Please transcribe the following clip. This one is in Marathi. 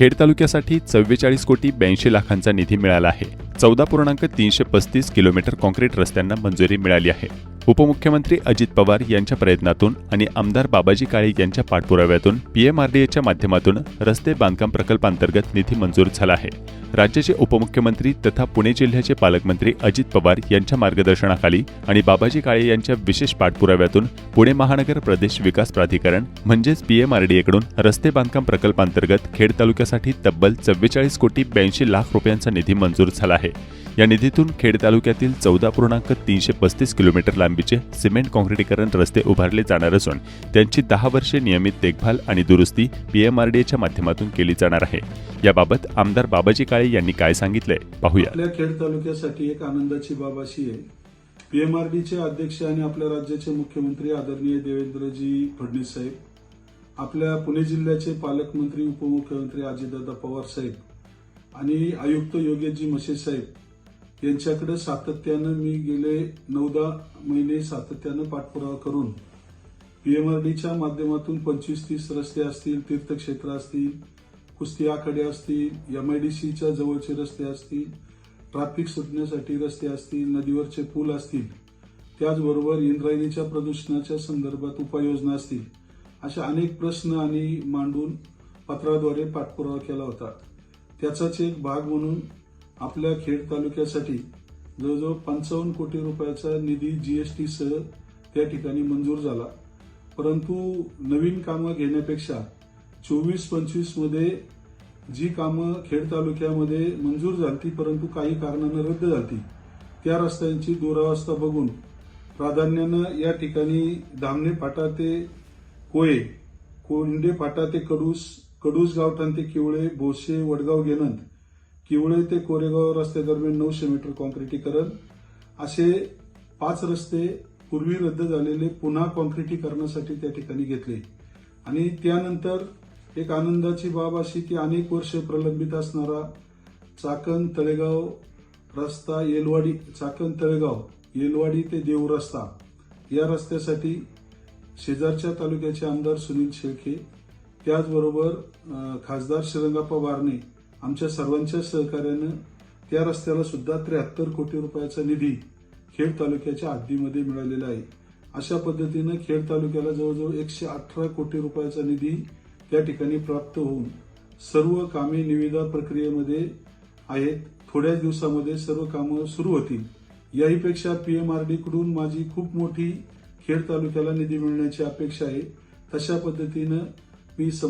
खेड तालुक्यासाठी चव्वेचाळीस कोटी ब्याऐंशी लाखांचा निधी मिळाला आहे. चौदा पूर्णांक तीनशे पस्तीस किलोमीटर कॉन्क्रीट रस्त्यांना मंजुरी मिळाली आहे. उपमुख्यमंत्री अजित पवार यांच्या प्रयत्नातून आणि आमदार बाबाजी काळे यांच्या पाठपुराव्यातून पीएमआरडीएच्या माध्यमातून रस्ते बांधकाम प्रकल्पांतर्गत निधी मंजूर झाला आहे. राज्याचे उपमुख्यमंत्री तथा पुणे जिल्ह्याचे पालकमंत्री अजित पवार यांच्या मार्गदर्शनाखाली आणि बाबाजी काळे यांच्या विशेष पाठपुराव्यातून पुणे महानगर प्रदेश विकास प्राधिकरण म्हणजेच पीएमआरडीएकडून रस्ते बांधकाम प्रकल्पांतर्गत खेड तालुक्यासाठी तब्बल चव्वेचाळीस कोटी ब्याऐंशी लाख रुपयांचा निधी मंजूर झाला आहे. या निधीतून खेड तालुक्यातील चौदा पूर्णांक तीनशे पस्तीस किलोमीटर लांबीचे सिमेंट काँक्रिटीकरण रस्ते उभारले जाणार असून त्यांची दहा वर्षे नियमित देखभाल आणि दुरुस्ती पीएमआरडीएच्या माध्यमातून केली जाणार आहे. याबाबत आमदार बाबाजी काळे यांनी काय सांगितलंय? पाहूया. आपल्या खेड तालुक्यासाठी एक आनंदाची बाब अशी आहे. पीएमआरडीचे अध्यक्ष आणि आपल्या राज्याचे मुख्यमंत्री आदरणीय देवेंद्रजी फडणवीस साहेब आपल्या पुणे जिल्ह्याचे पालकमंत्री उपमुख्यमंत्री अजितदादा पवार साहेब आणि आयुक्त योगेशजी मशे साहेब यांच्याकडे सातत्यानं मी गेले नऊदा महिने सातत्यानं पाठपुरावा करून पीएमआरडीच्या माध्यमातून पंचवीस तीस रस्ते असतील तीर्थक्षेत्र असतील कुस्ती आखाडे असतील सीच्या जवळचे रस्ते असतील ट्रॅफिक सुटण्यासाठी रस्ते असतील नदीवरचे पूल असतील त्याचबरोबर इंद्रायणीच्या प्रदूषणाच्या संदर्भात उपाययोजना असतील अशा अनेक प्रश्न आणि मांडून पत्राद्वारे पाठपुरावा केला होता. त्याचाच एक भाग म्हणून आपल्या खेड तालुक्यासाठी जवळजवळ पंचावन्न कोटी रुपयाचा निधी जीएसटीसह त्या ठिकाणी मंजूर झाला. परंतु नवीन कामं घेण्यापेक्षा चोवीस पंचवीसमध्ये जी कामं खेड तालुक्यामध्ये मंजूर झाली परंतु काही कारणानं रद्द झाली त्या रस्त्यांची दुरावस्था बघून प्राधान्यानं या ठिकाणी धामणे फाटा ते कोये कोंडे फाटा ते कडूस कडूस गावठाण ते किवळे भोसे वडगाव गेनंद किवळे ते कोरेगाव रस्त्यादरम्यान नऊशे मीटर कॉन्क्रिटीकरण. असे पाच रस्ते पूर्वी रद्द झालेले पुन्हा कॉन्क्रिटीकरणासाठी त्या ठिकाणी घेतले. आणि त्यानंतर एक आनंदाची बाब अशी की अनेक वर्ष प्रलंबित असणारा चाकण तळेगाव रस्ता येलवाडी चाकण तळेगाव येलवाडी ते देव रस्ता या रस्त्यासाठी शेजारच्या तालुक्याचे आमदार सुनील शेळके त्याचबरोबर खासदार श्रीरंगाप्पा बारणे आमच्या सर्वांच्या सहकार्यानं त्या रस्त्याला सुद्धा त्र्याहत्तर कोटी रुपयाचा निधी खेड तालुक्याच्या हद्दीमध्ये मिळालेला आहे. अशा पद्धतीनं खेड तालुक्याला जवळजवळ एकशे अठरा कोटी रुपयाचा निधी त्या ठिकाणी प्राप्त होऊन सर्व कामे निविदा प्रक्रियेमध्ये आहेत. थोड्याच दिवसामध्ये सर्व कामं सुरू होतील. याहीपेक्षा पीएमआरडी कडून माझी खूप मोठी खेड तालुक्याला निधी मिळण्याची अपेक्षा आहे. तशा पद्धतीनं मी सम-